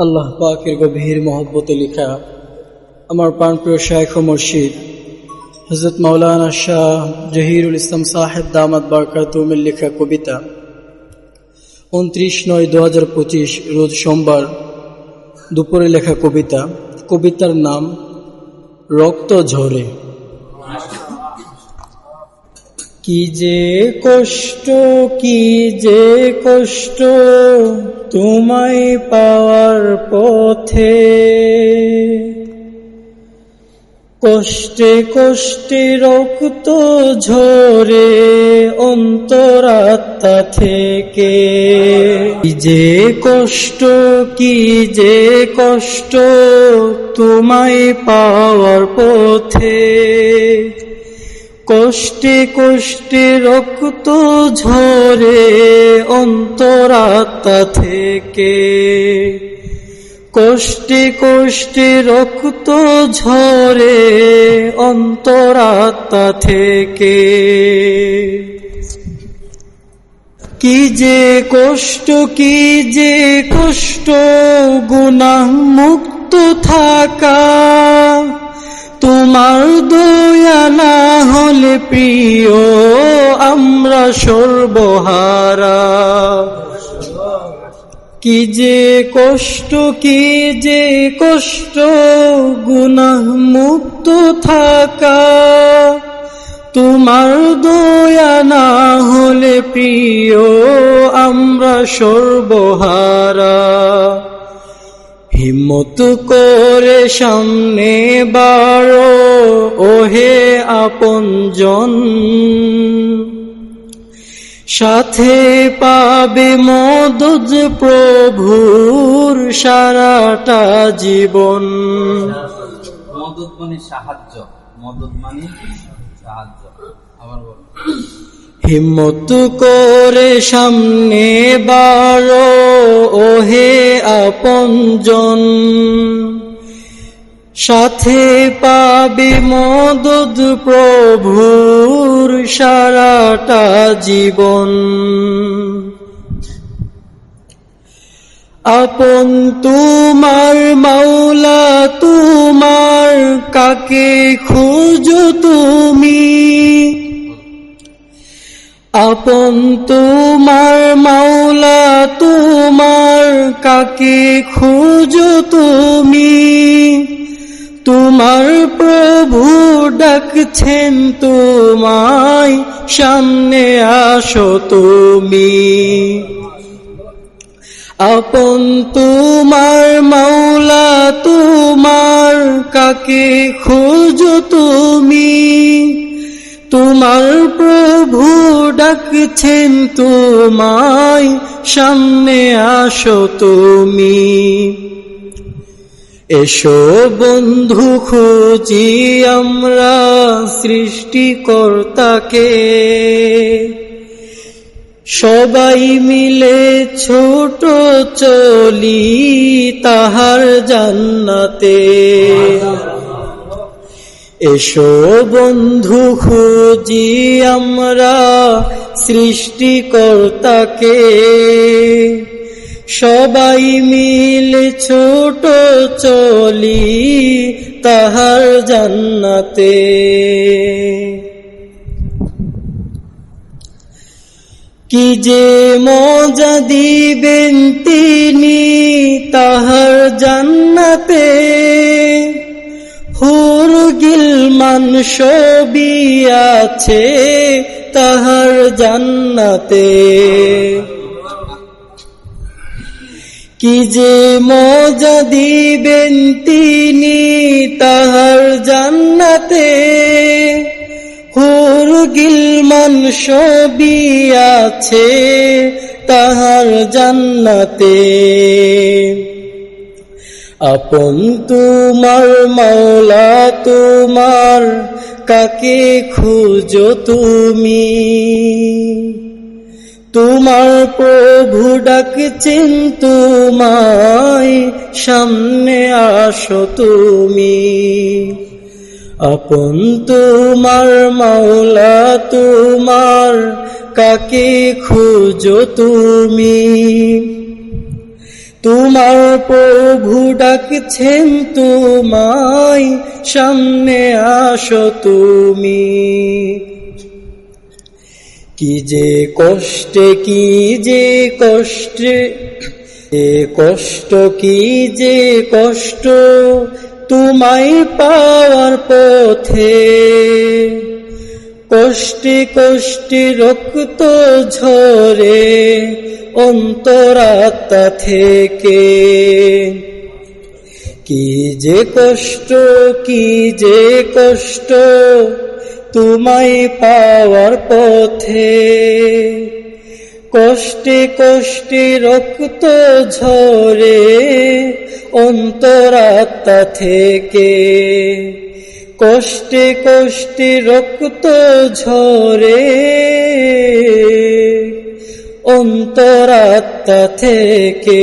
আল্লাহ পাকের গভীর মহব্বতে লেখা আমার প্রাণপ্রিয় ও মুর্শিদ হজরত মাওলানা শাহ জহিরুল ইসলাম সাহেব দামাত বারকাতুমের লেখা কবিতা, উনত্রিশ নয় দু রোজ সোমবার দুপুরে লেখা কবিতা। কবিতার নাম, রক্ত ঝরে। কি যে কষ্ট, কি যে কষ্ট তোমায় পাওয়ার পথে। কষ্টে কষ্টে রক্ত ঝরে অন্তরাত্মা থেকে। যে কষ্ট, কি যে কষ্ট তোমায় পাওয়ার পথে। কষ্টে কষ্টে রক্ত ঝরে অন্তরাত্মা থেকে। কষ্টে কষ্টে রক্ত ঝরে অন্তরাত্মা থেকে। কি যে কষ্ট, কি যে কষ্ট গুনাহ মুক্ত থাকা। তোমার দয়া না হলে প্রিয়, আমরা সর্বহারা। কি যে কষ্ট, কি যে কষ্ট, গুনাহ মুক্ত থাকা। তোমার দয়া না হলে প্রিয়, আমরা সর্বহারা। হিম্মত করে সামনে বারো ওহে আপনজন সাথে পাবে মদজ প্রভুর সারাটা জীবন। মদত মানে সাহায্য। মদত মানে সাহায্য। আবার হিম্মত করে সামনে বারো ওহে আপনজন। সাথে পাবে মদত প্রভুর সারাটা জীবন। আপন তোমার মাওলা, তোমার কাকে খুঁজো তুমি? আপন তোমার মাওলা, তোমার কাকে খুঁজো তুমি? তোমার প্রভু ডাকছেন তোমায়, সামনে আসো তুমি। আপন তোমার মাওলা, তোমার কাকে খুঁজো তুমি? তোমার প্রভু ডাকছেন তোমায়, সামনে আসো তুমি। এসো বন্ধু, খুঁজি আমরা সৃষ্টিকর্তাকে। সবাই মিলে ছোট চলি তাহার জান্নাতে। এসো বন্ধু, খুঁজি আমরা সৃষ্টিকর্তাকে। সবাই মিলে ছোট চলি তাহার জান্নাতে। কি যে মজা দিবেন তিনি গিলমান সবই আছে তাহার জান্নাতে। কি যে মজা দিবেন তিনি তাহার জান্নাতে। হুর গিলমান সবই আছে তাহার জান্নাতে। আপন তোমার মাওলা তোমার, কাকে খুঁজো তুমি? তোমার প্রভু ডাকছেন তোমায়, সামনে আসো তুমি। আপন তোমার মাওলা তোমার, কাকে খুঁজো তুমি? তোমার প্রভু ডাকছেন তোমায়, সামনে আসো তুমি। কি যে কষ্টে, কি যে কষ্টে, এ কষ্ট, কি যে কষ্ট, তোমায় পাওয়ার পথে। কষ্টে কষ্টে রক্ত ঝরে অন্তরাত্মা থেকে। কি যে কষ্ট, কি যে কষ্ট তোমায় পাওয়ার পথে। কষ্টে কষ্টে রক্ত ঝরে অন্তরাত্মা থেকে। কষ্টে কষ্টে রক্ত ঝরে। অন্তরাত্মা থেকে